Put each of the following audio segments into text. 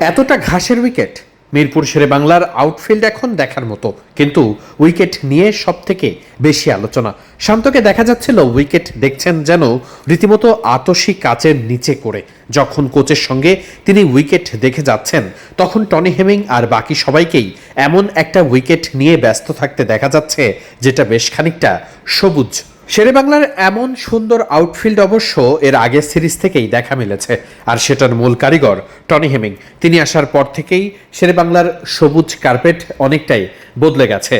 এতটা ঘাসের উইকেট মিরপুর শেরে বাংলার আউটফিল্ড এখন দেখার মতো। কিন্তু উইকেট নিয়ে সব থেকে বেশি আলোচনা। শান্তকে দেখা যাচ্ছিল উইকেট দেখছেন যেন রীতিমতো আতসী কাচের নিচে করে। যখন কোচের সঙ্গে তিনি উইকেট দেখে যাচ্ছেন, তখন টনি হেমিং আর বাকি সবাইকেই এমন একটা উইকেট নিয়ে ব্যস্ত থাকতে দেখা যাচ্ছে, যেটা বেশ খানিকটা সবুজ শেরে বাংলার এমন সুন্দর আউটফিল্ড অবশ্য এর আগের সিরিজ থেকেই দেখা মিলেছে, আর সেটার মূল কারিগর টনি হেমিং। তিনি আসার পর থেকেই শেরে বাংলার সবুজ কার্পেট অনেকটাই বদলে গেছে।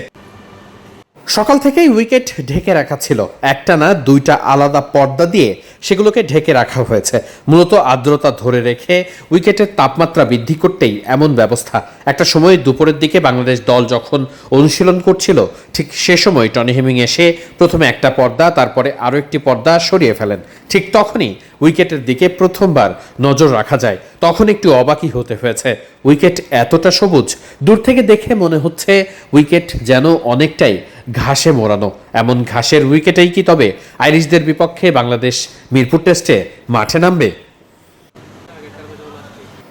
সকাল থেকেই উইকেট ঢেকে রাখা ছিল। একটা না দুইটা আলাদা পর্দা দিয়ে সেগুলোকে ঢেকে রাখা হয়েছে। মূলত আর্দ্রতা ধরে রেখে উইকেটের তাপমাত্রা বৃদ্ধি করতেই এমন ব্যবস্থা। একটা সময় দুপুরের দিকে বাংলাদেশ দল যখন অনুশীলন করছিল, ঠিক সে সময় টনি হেমিং এসে প্রথমে একটা পর্দা, তারপরে আরও একটি পর্দা সরিয়ে ফেলেন। ঠিক তখনই উইকেটের দিকে প্রথমবার নজর রাখা যায়। তখন একটু অবাকই হতে হয়েছে। উইকেট এতটা সবুজ, দূর থেকে দেখে মনে হচ্ছে উইকেট যেন অনেকটাই ঘাসে মোড়ানো। এমন ঘাসের উইকেটেই কি তবে আইরিশদের বিপক্ষে বাংলাদেশ মিরপুর টেস্টে মাঠে নামবে?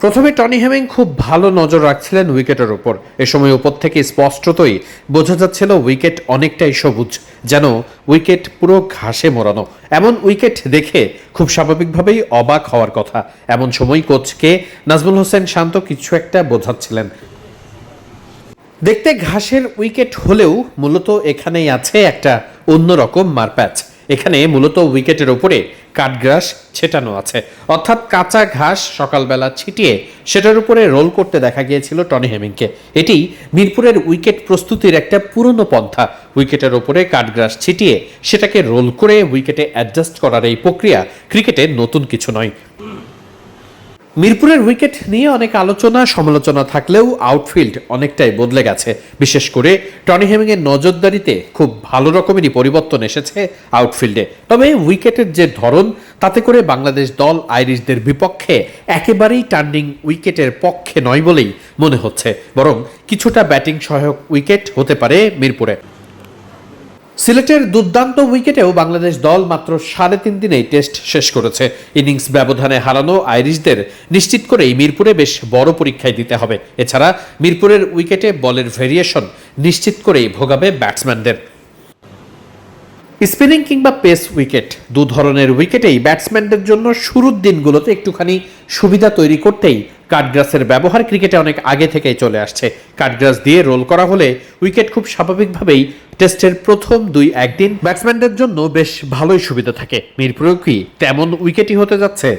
প্রথমে টনি হেমিং খুব ভালো নজর রাখছিলেন উইকেটের ওপর। এ সময় উপর থেকে স্পষ্টতই বোঝা যাচ্ছিল উইকেট অনেকটাই সবুজ, যেন উইকেট পুরো ঘাসে মোড়ানো। এমন উইকেট দেখে খুব স্বাভাবিকভাবেই অবাক হওয়ার কথা। এমন সময় কোচকে নাজমুল হোসেন শান্ত কিছু একটা বোঝাচ্ছিলেন। দেখতে ঘাসের উইকেট হলেও মূলত এখানেই আছে একটা অন্যরকম মারপ্যাচ। এখানে মূলত উইকেটের ওপরে কাঠগ্রাস ছেটানো আছে। অর্থাৎ কাঁচা ঘাস সকালবেলা ছিটিয়ে সেটার উপরে রোল করতে দেখা গিয়েছিল টনি হেমিংকে। এটি মিরপুরের উইকেট প্রস্তুতির একটা পুরনো পন্থা। উইকেটের ওপরে কাঠগ্রাস ছিটিয়ে সেটাকে রোল করে উইকেটে অ্যাডজাস্ট করার এই প্রক্রিয়া ক্রিকেটে নতুন কিছু নয়। মিরপুরের উইকেট নিয়ে অনেক আলোচনা, সমালোচনা থাকলেও আউটফিল্ড অনেকটাই বদলে গেছে। বিশেষ করে টনি হেমিং এর নজরদারিতে খুব ভালো রকমেরই পরিবর্তন এসেছে আউটফিল্ডে তবে উইকেটের যে ধরন, তাতে করে বাংলাদেশ দল আইরিশদের বিপক্ষে একেবারেই টার্নিং উইকেটের পক্ষে নয় বলেই মনে হচ্ছে। বরং কিছুটা ব্যাটিং সহায়ক উইকেট হতে পারে মিরপুরে। সিলেটের দুর্দান্ত উইকেটেও বাংলাদেশ দল মাত্র সাড়ে তিন দিনেই টেস্ট শেষ করেছে। ইনিংস ব্যবধানে হারানো আইরিশদের নিশ্চিত করেই মিরপুরে বেশ বড় পরীক্ষায় দিতে হবে। এছাড়া মিরপুরের উইকেটে বলের ভেরিয়েশন নিশ্চিত করেই ভোগাবে ব্যাটসম্যানদের। স্পিনিং কিংবা পেস উইকেট, দু ধরনের উইকেটেই ব্যাটসম্যানদের জন্য শুরুর দিনগুলোতে একটুখানি সুবিধা তৈরি করতেই কাঠগ্রাসের ব্যবহার ক্রিকেটে অনেক আগে থেকেই চলে আসছে। কাঠগ্রাস দিয়ে রোল করা হলে উইকেট খুব স্বাভাবিকভাবেই টেস্টের প্রথম দুই একদিন ব্যাটসম্যানদের জন্য বেশ ভালোই সুবিধা থাকে। মিরপুরেও কি তেমন উইকেটই হতে যাচ্ছে?